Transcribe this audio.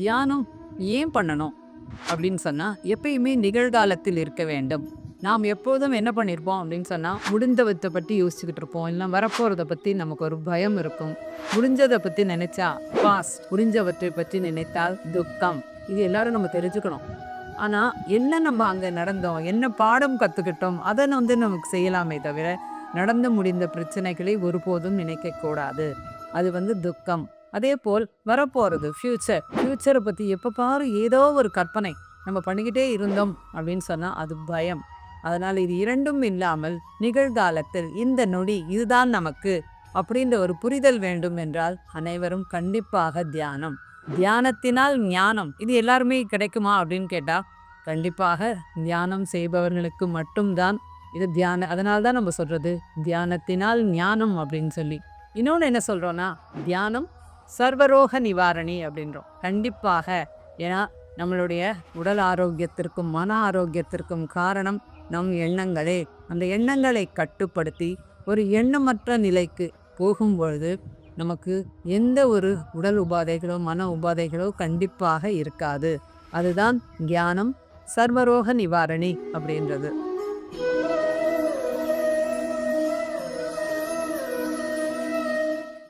தியானம் ஏன் பண்ணணும் அப்படின்னு சொன்னா எப்பயுமே நிகழ்காலத்தில் இருக்க வேண்டும். நாம் எப்போதும் என்ன பண்ணியிருப்போம் அப்படின்னு சொன்னால் முடிந்தவத்தை பற்றி யோசிச்சுக்கிட்டு இருப்போம். இல்லை வரப்போகிறத பற்றி நமக்கு ஒரு பயம் இருக்கும். முடிஞ்சதை பற்றி நினைச்சா பாஸ்ட் முடிஞ்சவற்றை பற்றி நினைத்தால் துக்கம். இது எல்லாரும் நம்ம தெரிஞ்சுக்கணும். ஆனால் என்ன நம்ம அங்கே நடந்தோம் என்ன பாடம் கற்றுக்கிட்டோம் அதை வந்து நமக்கு செய்யலாமே தவிர நடந்து முடிந்த பிரச்சனைகளை ஒருபோதும் நினைக்கக்கூடாது. அது வந்து துக்கம். அதே போல் வரப்போகிறது ஃப்யூச்சர் ஃப்யூச்சரை பற்றி எப்போ பாரு ஏதோ ஒரு கற்பனை. நம்ம பண்ணிக்கிட்டே இருந்தோம் அப்படின்னு சொன்னால் அது பயம். அதனால் இது இரண்டும் இல்லாமல் நிகழ்காலத்தில் இந்த நொடி இதுதான் நமக்கு அப்படின்ற ஒரு புரிதல் வேண்டும் என்றால் அனைவரும் கண்டிப்பாக தியானம். தியானத்தினால் ஞானம். இது எல்லாருமே கிடைக்குமா அப்படின்னு கேட்டால் கண்டிப்பாக தியானம் செய்பவர்களுக்கு மட்டும்தான் இது தியான அதனால தான் நம்ம சொல்கிறது தியானத்தினால் ஞானம் அப்படின்னு சொல்லி. இன்னொன்று என்ன சொல்கிறோன்னா தியானம் சர்வரோக நிவாரணி அப்படின்றோம். கண்டிப்பாக. ஏன்னா நம்மளுடைய உடல் ஆரோக்கியத்திற்கும் மன ஆரோக்கியத்திற்கும் காரணம் நம் எண்ணங்களே. அந்த எண்ணங்களை கட்டுப்படுத்தி ஒரு எண்ணமற்ற நிலைக்கு போகும்பொழுது நமக்கு எந்த ஒரு உடல் உபாதைகளோ மன உபாதைகளோ கண்டிப்பாக இருக்காது. அதுதான் தியானம் சர்வரோக நிவாரணி அப்படின்றது.